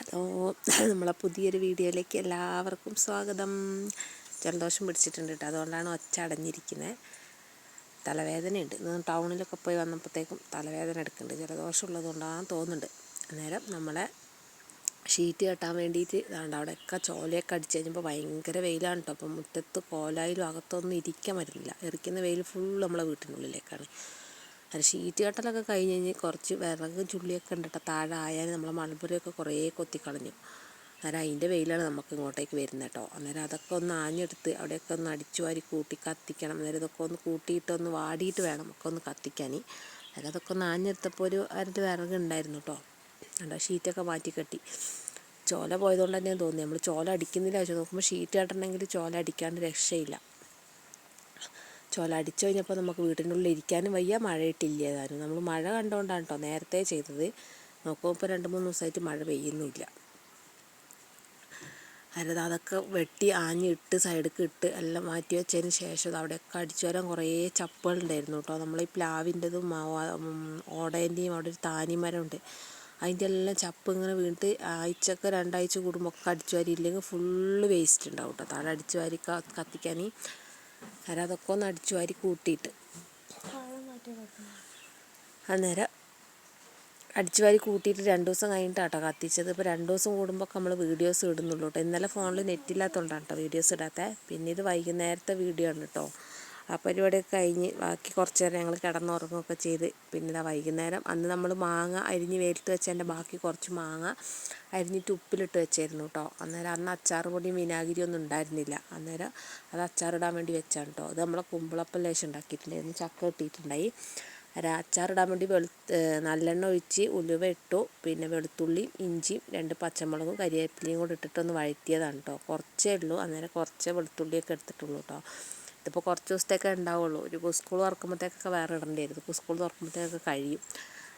Hello നമ്മളെ പുതിയൊരു വീഡിയോയിലേക്ക് എല്ലാവർക്കും സ്വാഗതം. ജലദോഷം പിടിച്ചിട്ടുണ്ട് കേട്ടോ അതുകൊണ്ടാണ് ഒച്ച അടഞ്ഞിരിക്കുന്നത് തലവേദനയുണ്ട്. ഇന്ന് ടൗണിലൊക്കെ പോയി വന്നപ്പോഴത്തേക്കും തലവേദന എടുക്കുന്നുണ്ട്. ജലദോഷം ഉള്ളതുകൊണ്ടാണ് തോന്നുന്നുണ്ട്. അന്നേരം നമ്മളെ ഷീറ്റ് കെട്ടാൻ വേണ്ടിയിട്ട് ഇതാണ്ട് അവിടെയൊക്കെ ചോലയൊക്കെ അടിച്ച് കഴിഞ്ഞപ്പോൾ ഭയങ്കര വെയിലാണ് കേട്ടോ അപ്പം മുറ്റത്ത് കോലായാലും അകത്തൊന്നും ഇരിക്കാൻ പറ്റുന്നില്ല. എറിക്കുന്ന വെയിൽ ഫുൾ നമ്മളെ വീട്ടിനുള്ളിലേക്കാണ്. അത് ഷീറ്റ് കട്ടലൊക്കെ കഴിഞ്ഞ് കഴിഞ്ഞ് കുറച്ച് വിറക് ചുള്ളിയൊക്കെ ഉണ്ട് താഴെ ആയാലും നമ്മൾ മൾബറിയൊക്കെ കുറേ കൊത്തിക്കളഞ്ഞു. അന്നേരം അതിന്റെ വെയിലാണ് നമുക്ക് ഇങ്ങോട്ടേക്ക് വരുന്നത് കേട്ടോ. അന്നേരം അതൊക്കെ ഒന്ന് ആഞ്ഞെടുത്ത് അവിടെയൊക്കെ ഒന്ന് അടിച്ചു വാരി കൂട്ടി കത്തിക്കണം. അന്നേരം ഇതൊക്കെ ഒന്ന് കൂട്ടിയിട്ട് ഒന്ന് വാടിയിട്ട് വേണം ഒക്കെ ഒന്ന് കത്തിക്കാൻ. അന്നേരം അതൊക്കെ ഒന്ന് ആഞ്ഞെടുത്തപ്പോൾ ഒരു അതിന്റെ വിറക് ഉണ്ടായിരുന്നു കേട്ടോ. അല്ല ഷീറ്റൊക്കെ മാറ്റി കെട്ടി. ചോല പോയതുകൊണ്ട് തന്നെയാണ് തോന്നി നമ്മൾ ചോല അടിക്കുന്നില്ല. വെച്ച് നോക്കുമ്പോൾ ഷീറ്റ് കട്ടണമെങ്കിൽ ചോല അടിക്കാണ്ട് രക്ഷയില്ല. ചോല അടിച്ചു കഴിഞ്ഞപ്പോൾ നമുക്ക് വീട്ടിന്റെ ഉള്ളിൽ ഇരിക്കാനും വയ്യ മഴയിട്ടില്ല ഏതാനും. നമ്മൾ മഴ കണ്ടുകൊണ്ടാണ് കേട്ടോ നേരത്തെ ചെയ്തത്. നോക്കുമ്പോൾ ഇപ്പോൾ രണ്ട് മൂന്ന് ദിവസമായിട്ട് മഴ പെയ്യുന്നില്ല അതായത് അതൊക്കെ വെട്ടി ആഞ്ഞിട്ട് സൈഡിലേക്ക് ഇട്ട് എല്ലാം മാറ്റി വെച്ചതിന് ശേഷം അവിടെയൊക്കെ അടിച്ചു വരാൻ കുറേ ചപ്പുകളുണ്ടായിരുന്നു കേട്ടോ നമ്മൾ ഈ പ്ലാവിന്റെതും ഓടേന്റെയും അവിടെ ഒരു താനിമരമുണ്ട് അതിന്റെ എല്ലാം ചപ്പ് ഇങ്ങനെ വീണിട്ട് ആഴ്ചക്ക് രണ്ടാഴ്ച കൂടുമ്പോൾ ഒക്കെ അടിച്ചു വാരി ഇല്ലെങ്കിൽ ഫുള്ള് വേസ്റ്റ് ഉണ്ടാവും കേട്ടോ താഴെ അടിച്ചു വാരി കത്തിക്കാൻ അന്നേരം അതൊക്കെ ഒന്ന് അടിച്ചു വാരി കൂട്ടിയിട്ട്. അന്നേരം അടിച്ചു വാരി കൂട്ടിയിട്ട് രണ്ട് ദിവസം കഴിഞ്ഞിട്ടാട്ടോ കത്തിച്ചത്. ഇപ്പോൾ രണ്ട് ദിവസം കൂടുമ്പോൾ നമ്മൾ വീഡിയോസ് ഇടുന്നുള്ളൂ കേട്ടോ ഇന്നലെ ഫോണിൽ നെറ്റ് ഇല്ലാത്തതുകൊണ്ടാണ് കേട്ടോ വീഡിയോസ് ഇടാത്തത് പിന്നെ ഇത് വൈകുന്നേരത്തെ വീഡിയോ ആണ് കേട്ടോ ആ പരിപാടിയൊക്കെ കഴിഞ്ഞ് ബാക്കി കുറച്ച് നേരം ഞങ്ങൾ കിടന്നുറങ്ങുകയൊക്കെ ചെയ്ത്. പിന്നെ ഇതാ വൈകുന്നേരം അന്ന് നമ്മൾ മാങ്ങ അരിഞ്ഞ് വെയിലത്ത് വെച്ചതിന്റെ ബാക്കി കുറച്ച് മാങ്ങ അരിഞ്ഞിട്ട് ഉപ്പിലിട്ട് വെച്ചായിരുന്നു കേട്ടോ അന്നേരം അന്ന് അച്ചാർ പൊടിയും വിനാഗിരി ഒന്നും ഉണ്ടായിരുന്നില്ല. അന്നേരം അത് അച്ചാറിടാൻ വേണ്ടി വെച്ചാണ് കേട്ടോ അത് നമ്മളെ കുമ്പിളപ്പം ലേശം ഉണ്ടാക്കിയിട്ടുണ്ടായിരുന്നു ചക്ക കിട്ടിയിട്ടുണ്ടായി അച്ചാറിടാൻ വേണ്ടി വെളു നല്ലെണ്ണ ഒഴിച്ച് ഉലുവ ഇട്ടു. പിന്നെ വെളുത്തുള്ളിയും ഇഞ്ചിയും രണ്ട് പച്ചമുളകും കരിവേപ്പിലയും കൂടി ഇട്ടിട്ടൊന്ന് വഴറ്റിയതാണ് കേട്ടോ കുറച്ചേ ഉള്ളൂ. അന്നേരം കുറച്ചേ വെളുത്തുള്ളിയൊക്കെ എടുത്തിട്ടുള്ളൂ കേട്ടോ ഇതിപ്പോൾ കുറച്ച് ദിവസത്തേക്കേ ഉണ്ടാവുള്ളൂ. ഒരു സ്കൂൾ തുറക്കുമ്പോഴത്തേക്കൊക്കെ വേറെ ഇടേണ്ടി വരും ഇപ്പോൾ സ്കൂൾ തുറക്കുമ്പോഴത്തേക്കൊക്കെ കഴിയും.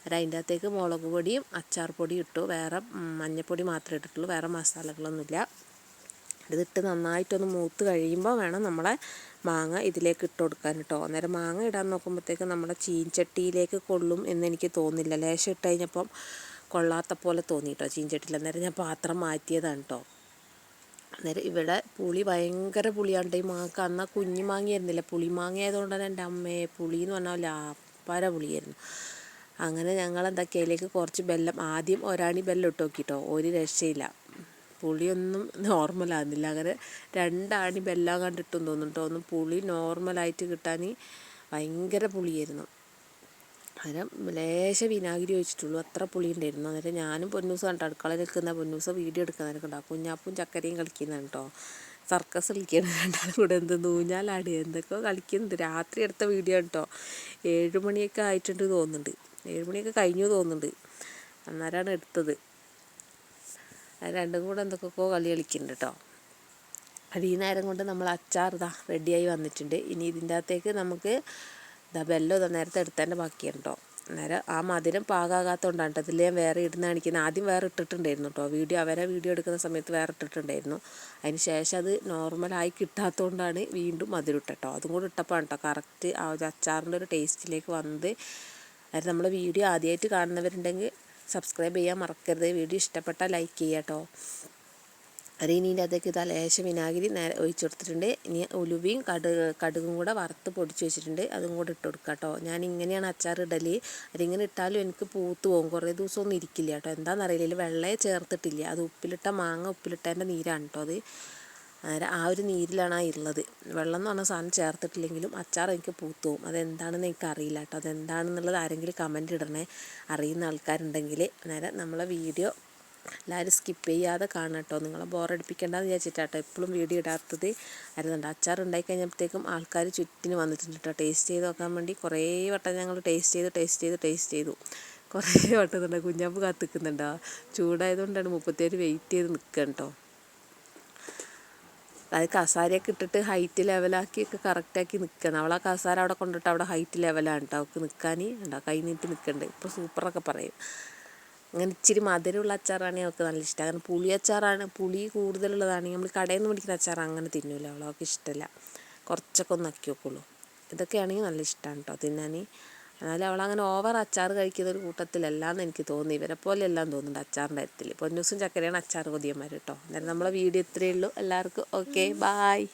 അത് അതിന്റെ അകത്തേക്ക് മുളക് പൊടിയും അച്ചാർ പൊടിയും ഇട്ടു. വേറെ മഞ്ഞൾപ്പൊടി മാത്രമേ ഇട്ടിട്ടുള്ളൂ. വേറെ മസാലകളൊന്നുമില്ല. ഇതിട്ട് നന്നായിട്ടൊന്ന് മൂത്ത് കഴിയുമ്പോൾ വേണം നമ്മളെ മാങ്ങ ഇതിലേക്ക് ഇട്ട് കൊടുക്കാൻ കേട്ടോ. അന്നേരം മാങ്ങ ഇടാൻ നോക്കുമ്പോഴത്തേക്ക് നമ്മുടെ ചീൻചട്ടിയിലേക്ക് കൊള്ളും എന്ന് എനിക്ക് തോന്നില്ല ലേശം ഇട്ട് കഴിഞ്ഞപ്പം കൊള്ളാത്ത പോലെ തോന്നി കേട്ടോ ചീൻചട്ടിയിൽ. അന്നേരം ഞാൻ പാത്രം മാറ്റിയതാണ് കേട്ടോ. അന്നേരം ഇവിടെ പുളി ഭയങ്കര പുളിയാണ് ഈ മാങ്ങക്ക് അന്നാ കുഞ്ഞു മാങ്ങയായിരുന്നില്ല? പുളി മാങ്ങ ആയതുകൊണ്ട് തന്നെ എന്റെ അമ്മയെ പുളി എന്ന് പറഞ്ഞാൽ ലാപ്പര പുളിയായിരുന്നു. അങ്ങനെ ഞങ്ങൾ എന്താക്കി കുറച്ച് ബെല്ലം ആദ്യം ഒരാണി ബെല്ലം ഇട്ട് നോക്കിട്ടോ ഒരു രക്ഷയില്ല. പുളിയൊന്നും നോർമലാകുന്നില്ല അങ്ങനെ രണ്ടാണി ബെല്ലം കണ്ടിട്ടും തോന്നുന്നുട്ടോ. ഒന്ന് പുളി നോർമലായിട്ട് കിട്ടാൻ ഭയങ്കര പുളിയായിരുന്നു. അന്നേരം ലേശം വിനാഗിരി ഒഴിച്ചിട്ടുള്ളൂ. അത്ര പുളി ഉണ്ടായിരുന്നു ഞാനും പൊന്നൂസം കണ്ടോ അടുക്കളയിൽ നിൽക്കുന്ന പൊന്നൂസം വീഡിയോ എടുക്കുന്നതിനൊക്കെ ഉണ്ടാവും കുഞ്ഞാപ്പും ചക്കരയും കളിക്കുന്നതാണ് കേട്ടോ. സർക്കസ് കളിക്കുകയാണ്. രണ്ടാളും കൂടെ എന്ത് നൂഞ്ഞാലാട് എന്തൊക്കെയോ കളിക്കുന്നുണ്ട്. രാത്രി എടുത്ത വീഡിയോ കേട്ടോ. ഏഴുമണിയൊക്കെ ആയിട്ടുണ്ട് തോന്നുന്നുണ്ട്. ഏഴുമണിയൊക്കെ കഴിഞ്ഞു തോന്നുന്നുണ്ട്. അന്നേരമാണ് എടുത്തത്. രണ്ടും കൂടെ എന്തൊക്കെയോ കളി കളിക്കുന്നുണ്ട് കേട്ടോ. അത് ഈ നേരം കൊണ്ട് നമ്മൾ അച്ചാർ ഇതാ റെഡിയായി വന്നിട്ടുണ്ട്. ഇനി ഇതിന്റെ അകത്തേക്ക് നമുക്ക് ഇതാ ബെല്ലോ ഇതാ നേരത്തെ എടുത്തതിന്റെ ബാക്കിയാണ് അന്നേരം ആ മധുരം പാകാകാത്തതുകൊണ്ടാണ് കേട്ടോ. ഇതിൽ ഞാൻ വേറെ ഇടുന്ന കാണിക്കുന്നത് ആദ്യം വേറെ ഇട്ടിട്ടുണ്ടായിരുന്നു കേട്ടോ. വീഡിയോ അവരെ വീഡിയോ എടുക്കുന്ന സമയത്ത് വേറെ ഇട്ടിട്ടുണ്ടായിരുന്നു. അതിന് ശേഷം അത് നോർമലായി കിട്ടാത്തതുകൊണ്ടാണ് വീണ്ടും മധുരം ഇട്ടോ അതും കൂടി ഇട്ടപ്പോൾ കേട്ടോ. കറക്റ്റ് ആ ഒരു അച്ചാറിന്റെ ഒരു ടേസ്റ്റിലേക്ക് വന്നത്. അതായത് നമ്മൾ വീഡിയോ ആദ്യമായിട്ട് കാണുന്നവരുണ്ടെങ്കിൽ സബ്സ്ക്രൈബ് ചെയ്യാൻ മറക്കരുത്. വീഡിയോ ഇഷ്ടപ്പെട്ടാൽ ലൈക്ക് ചെയ്യാം കേട്ടോ. അത് ഇനി അതിലേക്ക് ഇതാ ലേശം വിനാഗിരി നേരെ ഒഴിച്ചു കൊടുത്തിട്ടുണ്ട്. ഇനി ഉലുവയും കടുക് കടുകും കൂടെ വറുത്ത് പൊടിച്ച് വെച്ചിട്ടുണ്ട്. അതും കൂടെ ഇട്ട് കൊടുക്കുക കേട്ടോ. ഞാൻ ഇങ്ങനെയാണ് അച്ചാർ ഇടൽ അതിങ്ങനെ ഇട്ടാലും എനിക്ക് പൂത്ത് പോകും. കുറേ ദിവസമൊന്നും ഇരിക്കില്ല കേട്ടോ. എന്താണെന്നറിയില്ല വെള്ളയെ ചേർത്തിട്ടില്ല. അത് ഉപ്പിലിട്ട മാങ്ങ ഉപ്പിലിട്ടതിന്റെ നീരാണ് കേട്ടോ അത്. അന്നേരം ആ ഒരു നീരിലാണ് ആ ഉള്ളത് വെള്ളം എന്ന് പറഞ്ഞ സാധനം ചേർത്തിട്ടില്ലെങ്കിലും അച്ചാർ എനിക്ക് പൂത്തു പോകും. അതെന്താണെന്ന് എനിക്ക് അറിയില്ല കേട്ടോ. അതെന്താണെന്നുള്ളത് ആരെങ്കിലും കമന്റ് ഇടണേ. അറിയുന്ന ആൾക്കാരുണ്ടെങ്കിൽ അന്നേരം നമ്മളെ വീഡിയോ എല്ലാവരും സ്കിപ്പ് ചെയ്യാതെ കാണണം കേട്ടോ. നിങ്ങളെ ബോറടിപ്പിക്കേണ്ടെന്ന് വിചാരിച്ചിട്ടാട്ടോ എപ്പോഴും വീഡിയോ ഇടാത്തത്. ആയിരുന്നുണ്ട് അച്ചാർ ഉണ്ടായി കഴിഞ്ഞപ്പോഴത്തേക്കും ആൾക്കാർ ചുറ്റിന് വന്നിട്ടുണ്ട് കേട്ടോ. ടേസ്റ്റ് ചെയ്ത് നോക്കാൻ വേണ്ടി കുറേ വട്ടം ഞങ്ങൾ ടേസ്റ്റ് ചെയ്ത് ടേസ്റ്റ് ചെയ്ത് ടേസ്റ്റ് ചെയ്തു. കുറേ വട്ടം ഉണ്ട് കുഞ്ഞാമ്പ് കാത്തിക്കുന്നുണ്ടോ. ചൂടായതുകൊണ്ടാണ് മുപ്പത്തേര് വെയിറ്റ് ചെയ്ത് നിൽക്കുക കേട്ടോ. അത് കസാരയൊക്കെ ഇട്ടിട്ട് ഹൈറ്റ് ലെവലാക്കിയൊക്കെ കറക്റ്റാക്കി നിൽക്കണം അവൾ കസാര അവിടെ കൊണ്ടിട്ട് അവിടെ ഹൈറ്റ് ലെവലാണ് കേട്ടോ. അവൾക്ക് നിൽക്കാൻ ഉണ്ടോ കൈ നീട്ടി നിൽക്കണ്ട് ഇപ്പോൾ സൂപ്പറൊക്കെ പറയും. അങ്ങനെ ഇച്ചിരി മധുരമുള്ള അച്ചാറാണ് അവൾക്ക് നല്ല ഇഷ്ടം. അങ്ങനെ പുളി അച്ചാറാണ് പുളി കൂടുതലുള്ളതാണെങ്കിൽ നമ്മൾ കടയിൽ നിന്ന് പിടിക്കുന്ന അച്ചാർ അങ്ങനെ തിന്നില്ല അവൾക്ക് ഇഷ്ടമല്ല കുറച്ചൊക്കെ ഒന്ന് ആക്കി വെക്കുള്ളൂ. ഇതൊക്കെയാണെങ്കിൽ നല്ല ഇഷ്ടമാണ് കേട്ടോ തിന്നാൻ എന്നാലും അവളങ്ങനെ ഓവർ അച്ചാർ കഴിക്കുന്ന ഒരു കൂട്ടത്തിലല്ല എന്ന് എനിക്ക് തോന്നി ഇവരെ പോലെ എല്ലാം തോന്നുന്നുണ്ട് അച്ചാറിന്റെ കാര്യത്തിൽ പൊന്നൂസും ചക്കരയാണ് അച്ചാർ കൊതിയന്മാർ കേട്ടോ അന്നേരം നമ്മളെ വീഡിയോ ഇത്രയേ ഉള്ളൂ. എല്ലാവർക്കും ഓക്കെ ബായ്